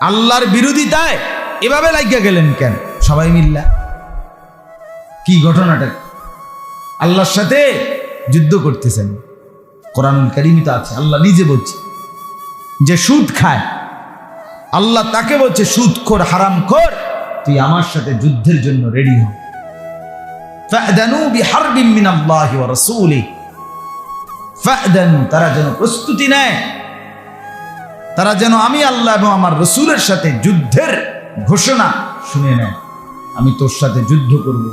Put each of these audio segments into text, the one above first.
আল্লাহর বিরোধিতায় এভাবে লাগিয়া গেলেন কেন? সবাই মিল্লা। কি ঘটনাটা? আল্লাহর সাথে যুদ্ধ করতেছেন। কোরআন কারিমিত আছে, আল্লাহ নিজে বলছে। যে সুদ খায়। আল্লাহ তাকে বলছে, সুদ খোর, হারাম খোর, তুই আমার সাথে যুদ্ধের জন্য রেডি হ। তারা যেন প্রস্তুতি নেয়। তারা যেন আমি আল্লাহ এবং আমার রসুলের সাথে যুদ্ধের ঘোষণা শুনে নেয়। আমি তোর সাথে যুদ্ধ করব।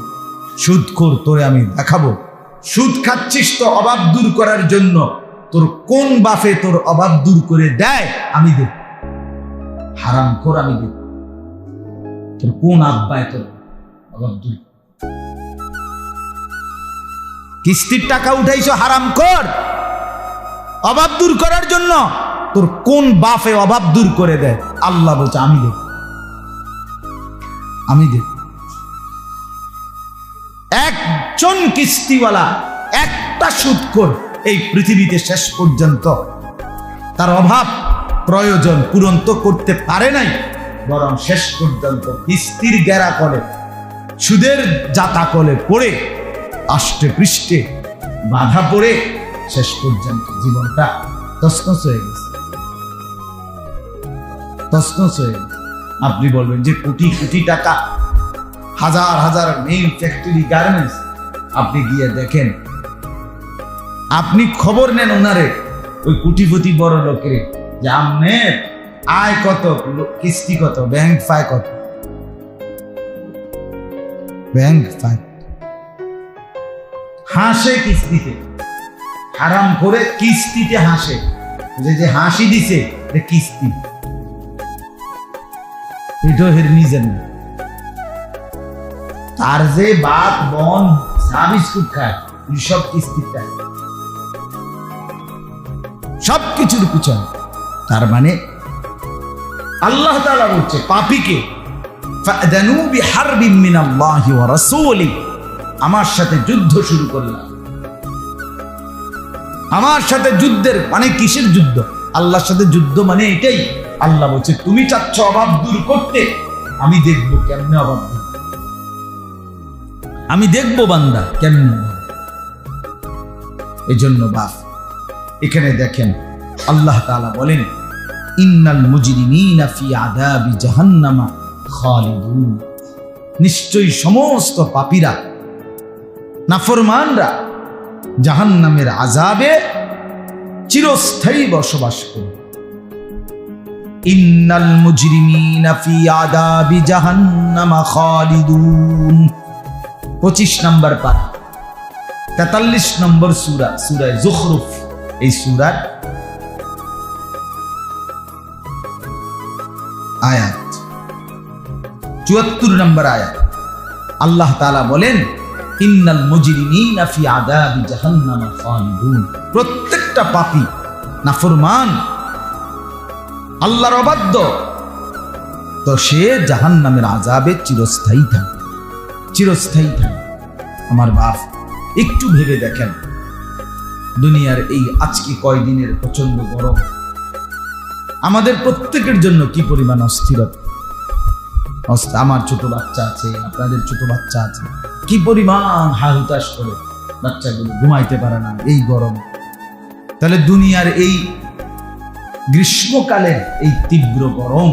সুদ খোর তোরে আমি দেখাবো। সুদ খাচ্ছিস তো অভাব দূর করার জন্য। তোর কোন বাফে তোর অভাব দূর করে দেয়, আমি দেব। হারাম খোর, আমি দেব। তোর কোন আব্বায় তোর অভাব দূর? কিস্তির টাকা উঠাইছো হারাম কর অভাব দূর করার জন্য? তোর কোন বাফে অভাব দূর করে দেয়? আল্লাহ বলছে, আমি দেব। আমি দেব। একজন কিস্তিওয়ালা একটা সুদকর এই পৃথিবীতে শেষ পর্যন্ত তার অভাব প্রয়োজন পূরণ তো করতে পারে নাই, বরং শেষ পর্যন্ত কিস্তির গেরা করে সুদের জাতা কলে পড়ে, আষ্টে পৃষ্ঠে বাধা পড়ে শেষ পর্যন্ত জীবনটা তসনস হয়ে গেছে। তসনস। হয়ে আপনি বলবেন যে কোটি কোটি টাকা, হাজার হাজার মেইন ফ্যাক্টরি গার্মেন্টস আপনি গিয়ে দেখেন। আপনি খবর নেন ওনারে ওই কোটিপতি বড় লোকের, যে আমনের আয় কত কিস্তি কত ব্যাংক ফায় কত? ব্যাংক ফায়। হাসে কিস্তিতে, হারাম করে কিস্তিতে হাসে। যে হাসি দিছে কিস্তি। এটাও হের নিজের না। তার যে বাপ, বন চা বিস্কুট খায় সব কিস্তি খায় সব কিছুর পিছনে। তার মানে আল্লাহ তাআলা বলছে, পাপীকে আমার সাথে যুদ্ধ শুরু করলাম। আমার সাথে যুদ্ধের মানে কিসের যুদ্ধ? আল্লাহর সাথে যুদ্ধ মানে এটাই। আল্লাহ বলছে, তুমি চাচ্ছ অভাব দূর করতে, আমি দেখব কেমনে অভাব দূর আমি দেখব বান্দা কেমনে জন্য বাপ এখানে দেখেন, আল্লাহ তাআলা বলেন, ইন্নাল মুজরিমিনা ফি আযাবি জাহান্নামা খালিদুন। নিশ্চয়ই সমস্ত পাপীরা, নাফরমানরা জাহান্নামের আজাবে চিরস্থায়ী বসবাস করবে। ইন্নাল ফি খালিদুন। 25 নম্বর পারা। তেতাল্লিশ নম্বর সুরা, সুরায় জুখরুফ। এই সুরার আয়াত। চুয়াত্তর নম্বর আয়াত। আল্লাহ তাআলা বলেন, ইন্নাল মুজরিমিনা ফি আযাবি জাহান্নামা খালিদুন। প্রত্যেকটা পাপী, নাফরমান আল্লাহর অবাধ্য। তো সে জাহান্নামের আযাবে চিরস্থায়ী থাকে চিরস্থায়ী থাকে। আমার বাপ, একটু ভেবে দেখেন। দুনিয়ার এই আজকে কয়দিনের প্রচণ্ড গরম। আমাদের প্রত্যেকের জন্য কি পরিমাণ অস্থিরতা? আমার ছোট বাচ্চা আছে, আপনাদের ছোট বাচ্চা আছে। কি পরিমাণ হাহুতাশ করে বাচ্চাগুলো ঘুমাইতে পারে না এই গরম। তাহলে দুনিয়ার এই গ্রীষ্মকালের এই তীব্র গরম,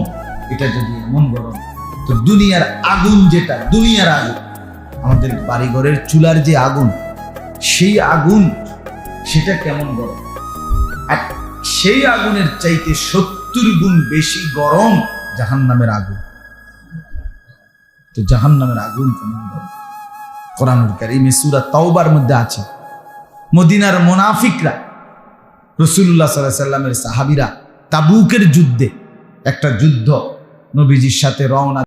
এটা যদি এমন গরম, তো দুনিয়ার আগুন যেটা, দুনিয়ার আগুন, আমাদের বাড়িঘরের চুলার যে আগুন, সেই আগুন, সেটা কেমন গরম? আর সেই আগুনের চাইতে সত্তর গুণ বেশি গরম জাহান্নামের আগুন। তো জাহান্নামের আগুন কেমন গরম? কোরআনুল কারিমে সূরা তাওবার মধ্যে আছে, মদিনার মোনাফিকরা রসুল্লাহ সাল্লাহ সাল্লামের সাহাবিরা তাবুকের যুদ্ধে একটা যুদ্ধ নবীজির সাথে রওনা